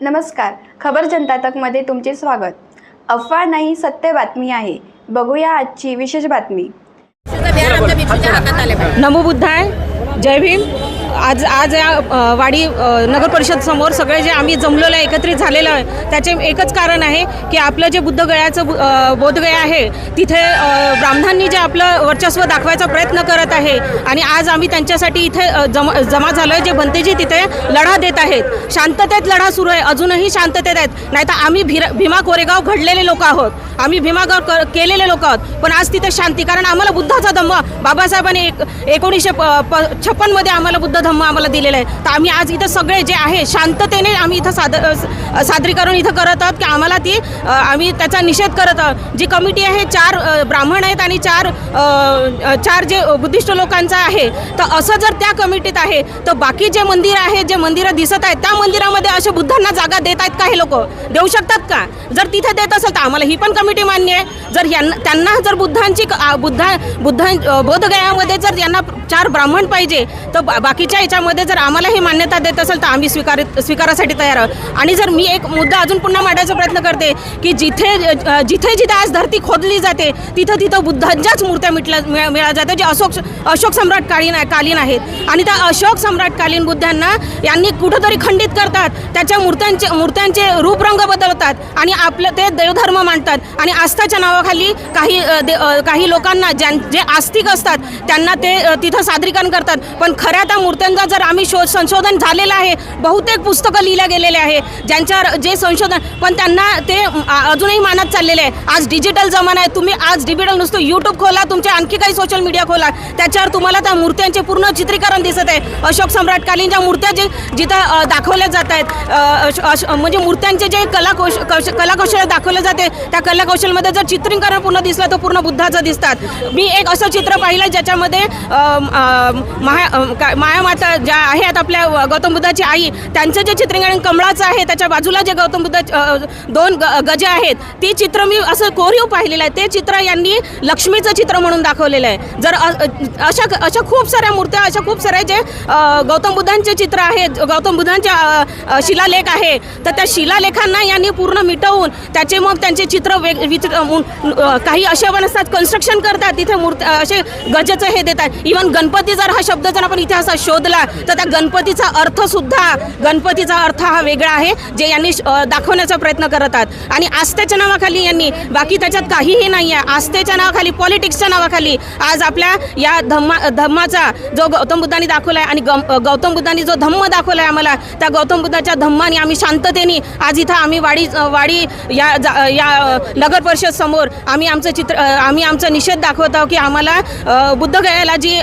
नमस्कार. खबर जनता तकमध्ये तुमचे स्वागत. अफवा नाही सत्य बातमी आहे. बघूया आजची विशेष बातमी. नमो बुद्धाय. जय भीम. आज आज या अ, वाडी अ, नगर परिषद समोर सगळे जे आम्ही जमलेलो आहे एकत्रित झालेलं आहे त्याचे एकच कारण आहे की आपलं जे बुद्धगयाचं बु- अ, बोधगया आहे तिथे अ, ब्राह्मणांनी जे आपलं वर्चस्व दाखवायचा प्रयत्न करत आहे. आणि आज आम्ही त्यांच्यासाठी इथे जम जमा जमा झालो आहे जे बनतेजी तिथे लढा देत आहेत. शांततेत लढा सुरू आहे. अजूनही शांततेत आहेत. नाही तर आम्ही भिर भीमा कोरेगाव घडलेले लोक आहोत. आम्ही भीमागाव क- केलेले लोक आहोत. पण आज तिथे शांती कारण आम्हाला बुद्धाचा धम्म बाबासाहेबांनी एक एकोणीसशे प प छप्पनमध्ये आम्हाला बुद्ध धम्म आम्हाला दिलेला आहे. तर आम्ही आज इथं सगळे जे आहे शांततेने आम्ही इथं साद सादरीकरण इथं करत आहोत. की आम्हाला ती आम्ही त्याचा निषेध करत आहोत. जी कमिटी आहे चार ब्राह्मण आहेत आणि चार चार जे बुद्धिस्ट लोकांचा आहे तर असं जर त्या कमिटीत आहे तर बाकी जे मंदिर आहे जे मंदिरं दिसत आहेत त्या मंदिरामध्ये असे बुद्धांना जागा देत आहेत का हे लोक? देऊ शकतात का? जर तिथे देत असेल तर आम्हाला ही पण कमिटी मान्य आहे. जर यांना त्यांना जर बुद्धांची क- बुद्धा बुद्धां बोधगयामध्ये जर यांना चार ब्राह्मण पाहिजे तर बा- बाकीच्या याच्यामध्ये जर आम्हाला ही मान्यता देत असेल तर आम्ही स्वीकार स्वीकारासाठी तयार आहोत. आणि जर मी एक मुद्दा अजून पुन्हा मांडायचा प्रयत्न करते की जिथे जिथे जिथे आज धरती खोदली जाते तिथं तिथं बुद्धांच्याच मूर्त्या मिटल्या मिळाल्या जातात जे अशोक अशोक सम्राट कालीन कालीन आहेत. आणि त्या अशोक सम्राट कालीन बुद्धांना यांनी कुठंतरी खंडित करतात. त्याच्या मूर्त्यांचे मूर्त्यांचे रूपरंग बदलतात आणि आपलं ते देवधर्म मांडतात. आणि आस्थाच्या नावाखाली काही दे- काही लोकांना ज्यां जे आस्तिक असतात त्यांना ते तिथं सादरीकरण करतात. पण खऱ्या त्या मूर्त्यांचा जर आम्ही शोध संशोधन झालेलं आहे बहुतेक पुस्तकं लिहिल्या गेलेले आहे ज्यांच्यावर जे संशोधन पण त्यांना ते अजूनही मानत चाललेले आहे. आज डिजिटल जमाना आहे तुम्ही आज डिजिटल नुसतं यूट्यूब खोल तुमचे आणखी काही सोशल मीडिया खोला. त्याच्यावर तुम्हाला त्या मूर्त्यांचे पूर्ण चित्रीकरण दिसत आहे. अशोक सम्राटकालीन ज्या मूर्त्या जे जिथं दाखवल्या जात आहेत म्हणजे मूर्त्यांचे जे कलाकौश कौश- कलाकौशल्य दाखवले जाते त्या कलाकौशलमध्ये जर चित्रीकरण पूर्ण दिसलं तर पूर्ण बुद्धाचं दिसतात. मी एक असं चित्र पाहिलं ज्याच्यामध्ये माया अ, मायामाता ज्या आहेत आपल्या गौतम बुद्धाची आई त्यांचं जे चित्रीकरण कमळाचं आहे त्याच्या बाजूला जे गौतम बुद्ध दोन ग गजे आहेत ती चित्र मी असं कोरीव पाहिलेलं आहे. ते चित्र यांनी लक्ष्मीचं चित्र म्हणून दाखवलेलं आहे. जर अशा अशा खूप साऱ्या मूर्त्या अशा खूप साऱ्या जे गौतम बुद्धांचे चित्र आहेत गौतम बुद्धांच्या शिलालेख आहे तर त्या शिलालेखांना यांनी पूर्ण मिटवून त्याचे मग त्यांचे चित्र वेग विचित्र काही असे पण असतात कन्स्ट्रक्शन करतात. तिथे मूर्त असे गजेचं हे देतात. इवन गणपती जर हा शब्द जर आपण इतिहासात शोधला तर त्या गणपतीचा अर्थसुद्धा गणपतीचा अर्थ हा वेगळा आहे जे यांनी दाखवण्याचा प्रयत्न करतात. आणि आस्थेच्या नावाखाली यांनी बाकी त्याच्यात काहीही नाही आहे आस्थेच्या नावाखाली पॉलिटिक्सच्या नावाखाली आज आपल्या या धम्मा धम्माचा जो गौतम बुद्धांनी दाखवला आहे आणि गम गौतम बुद्धांनी जो धम्म दाखवला आहे आम्हाला त्या गौतम बुद्धाच्या धम्माने आम्ही शांततेने आज इथं आम्ही वाडी वाडी या जा- या नगर परिषद समोर आम्ही आमचं चित्र आम्ही आमचा निषेध दाखवत आहोत की आम्हाला बुद्धगयाला जी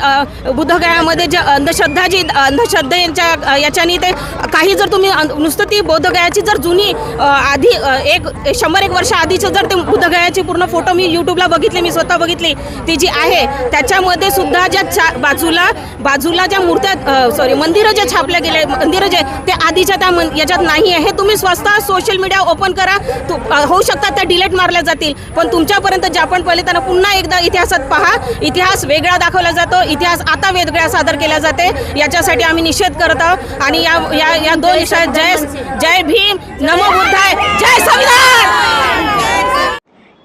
बुद्धगयामध्ये जे अंधश्रद्धा जी अंधश्रद्धेच्या यांच्या याच्याने ते काही जर तुम्ही नुसतं ती बौद्धगयाची जर जुनी आधी एक शंभर एक वर्ष आधीचं जर ते बुद्धगयाची पूर्ण फोटो मी यूट्यूबला बघितले मी स्वतः बघितली ती जी आहे त्याच्यामध्ये सुद्धा ज्या छा बाजूला बाजूला ज्या मूर्त्या सॉरी मंदिरं जे छापल्या गेल्या मंदिरं जे ते आधीच्या त्या मन याच्यात नाही आहे. हे तुम्ही स्वतः सोशल मीडिया ओपन करा. होऊ शकतात त्या डिलेट मारल्या जातील. पण तुमच्यापर्यंत ज्या पण पहिले त्यांना पुन्हा एकदा इतिहासात पहा. इतिहास वेगळा दाखवला जातो. इतिहास आता वेगळा सादर केला जाते. याच्यासाठी आम्ही निषेध करत आहोत. आणि या या या दोन जय जय भीम. नमो बुद्धाय. जय संविधान!